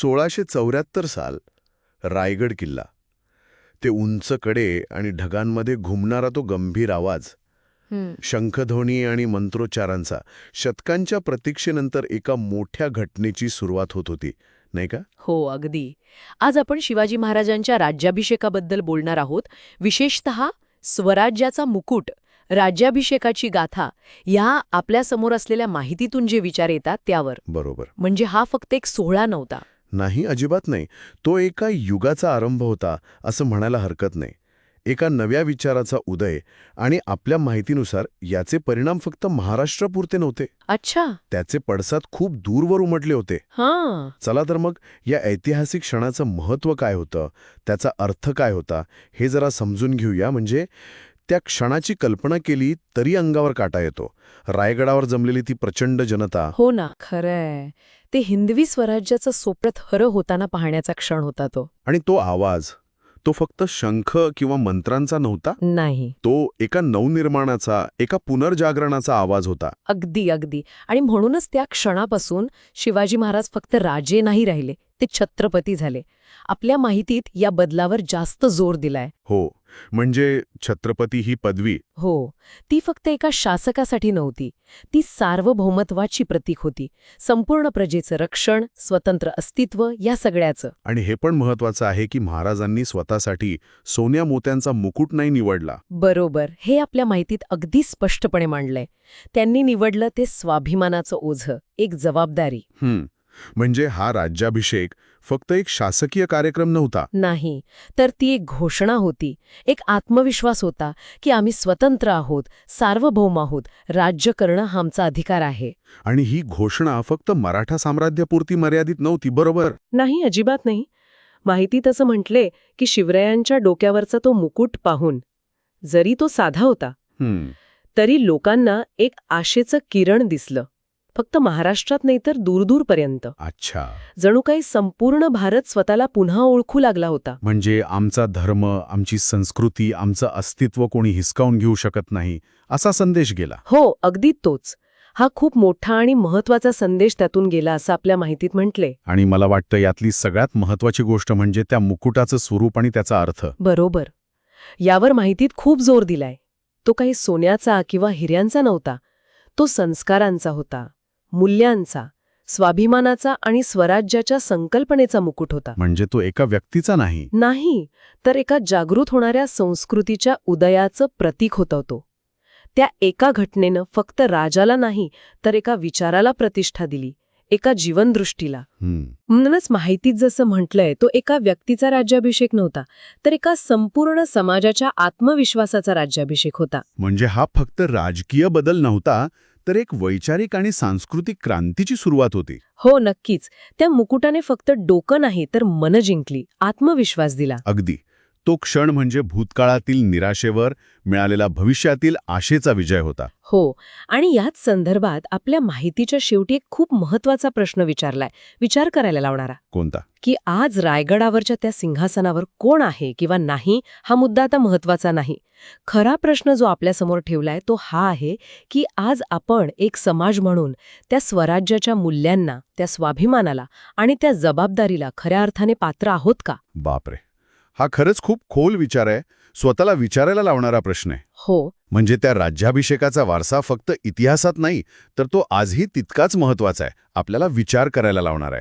सोळाशे चौऱ्याहत्तर साल रायगड किल्ला. ते उंच कडे आणि ढगांमध्ये घुमणारा तो गंभीर आवाज शंखध्वनी आणि मंत्रोच्चारांचा शतकांच्या प्रतीक्षेनंतर एका मोठ्या घटनेची सुरुवात होत होती नाही का? हो अगदी. आज आपण शिवाजी महाराजांच्या राज्याभिषेकाबद्दल बोलणार आहोत. विशेषत स्वराज्याचा मुकुट राज्याभिषेकाची गाथा या आपल्यासमोर असलेल्या माहितीतून जे विचार येतात त्यावर. बरोबर. म्हणजे हा फक्त एक सोहळा नव्हता. नाही अजिबात नाही. तो एका युगाचा आरंभ होता असं म्हणायला हरकत नाही. एका नव्या विचाराचा उदय आणि आपल्या माहितीनुसार याचे परिणाम फक्त महाराष्ट्रापुरते नव्हते. अच्छा. त्याचे पडसाद खूप दूरवर उमटले होते. हां. चला तर मग या ऐतिहासिक क्षणाचं महत्त्व काय होतं? त्याचा अर्थ काय होता? हे जरा समजून घेऊया. म्हणजे त्या क्षणाची कल्पना केली तरी अंगावर काटा येतो. रायगडावर जमलेली ती प्रचंड जनता हो ना खरंय. ते हिंदवी स्वराज्याचं सोप्रत हरं होताना पाहण्याचा क्षण होता तो. आणि तो आवाज तो फक्त शंख किंवा मंत्रांचा नव्हता? नाही. तो एका नवनिर्माणाचा एका पुनर्जागरणाचा आवाज होता. अगदी अगदी. आणि म्हणूनच त्या क्षणापासून शिवाजी महाराज फक्त राजे नाही राहिले. ते छत्रपती झाले. आपल्या माहितीत या बदलावर जास्त जोर दिलाय. हो म्हणजे छत्रपती ही पदवी. हो ती फक्त एका शासकासाठी नव्हती. ती सार्वभौमत्वाची प्रतीक होती. संपूर्ण प्रजेचं रक्षण स्वतंत्र अस्तित्व या सगळ्याचं. आणि हे पण महत्वाचं आहे की महाराजांनी स्वतःसाठी सोन्या मोत्यांचा मुकुट नाही निवडला. बरोबर हे आपल्या माहितीत अगदी स्पष्टपणे मांडलंय. त्यांनी निवडलं ते स्वाभिमानाचं ओझं एक जबाबदारी. हं, म्हणजे हा राज्याभिषेक फक्त एक शासकीय कार्यक्रम नव्हता. नाही तर ती एक घोषणा होती. एक आत्मविश्वास होता की आम्ही स्वतंत्र आहोत सार्वभौम आहोत राज्य करणं हा आमचा अधिकार आहे. आणि ही घोषणा फक्त मराठा साम्राज्यापुरती मर्यादित नव्हती बरोबर? नाही अजिबात नाही. माहितीत असं म्हटले की शिवरायांच्या डोक्यावरचा तो मुकुट पाहून जरी तो साधा होता तरी लोकांना एक आशेचं किरण दिसलं. फक्त महाराष्ट्रात नाही तर दूरदूरपर्यंत. अच्छा. जणू काही संपूर्ण भारत स्वतःला पुन्हा ओळखू लागला होता. म्हणजे आमचा धर्म आमची संस्कृती आमचं अस्तित्व कोणी हिसकावून घेऊ शकत नाही असा संदेश गेला. हो अगदी तोच. हा खूप मोठा आणि महत्त्वाचा संदेश त्यातून गेला असं आपल्या माहितीत म्हटले. आणि मला वाटतं यातली सगळ्यात महत्वाची गोष्ट म्हणजे त्या मुकुटाचं स्वरूप आणि त्याचा अर्थ. बरोबर. यावर माहितीत खूप जोर दिलाय. तो काही सोन्याचा किंवा हिऱ्यांचा नव्हता. तो संस्कारांचा होता. मूल्यांचा स्वाभिमानाचा आणि स्वराज्याच्या संकल्पनेचा मुकुट होता. म्हणजे तो एका व्यक्तीचा नाही. नाही तर एका जागृत होणाऱ्या संस्कृतीच्या उदयाचं प्रतीक होता तो त्या एका घटनेनं फक्त राजाला नाही तर एका विचाराला प्रतिष्ठा दिली एका जीवनदृष्टीला. म्हणूनच माहितीत जसं म्हटलंय तो एका व्यक्तीचा राज्याभिषेक नव्हता तर एका संपूर्ण समाजाच्या आत्मविश्वासाचा राज्याभिषेक होता. म्हणजे हा फक्त राजकीय बदल नव्हता तर एक वैचारिक आणि सांस्कृतिक क्रांतीची सुरुवात होती. हो नक्कीच. त्या मुकुटाने फक्त डोकं नाही तर मन जिंकली आत्मविश्वास दिला. अगदी. तो क्षण म्हणजे भूतकाळातील निराशेवर मिळालेला भविष्यातील आशेचा विजय होता. हो आणि याच संदर्भात आपल्या माहितीच्या शेवटी एक खूप महत्त्वाचा प्रश्न विचारलाय. विचार करायला लावणारा. कोणता? की आज रायगडावरच्या त्या सिंहासनावर कोण आहे किंवा नाही हा मुद्दा आता महत्त्वाचा नाही. खरा प्रश्न जो आपल्यासमोर ठेवलाय तो हा आहे की आज आपण एक समाज म्हणून त्या स्वराज्याच्या मूल्यांना त्या स्वाभिमानाला आणि त्या जबाबदारीला खऱ्या अर्थाने पात्र आहोत का? बापरे! हा खरंच खूप खोल विचार आहे स्वतःला विचारायला लावणारा प्रश्न आहे. हो. म्हणजे त्या राज्याभिषेकाचा वारसा फक्त इतिहासात नाही तर तो आजही तितकाच महत्त्वाचा आहे आपल्याला विचार करायला लावणार आहे.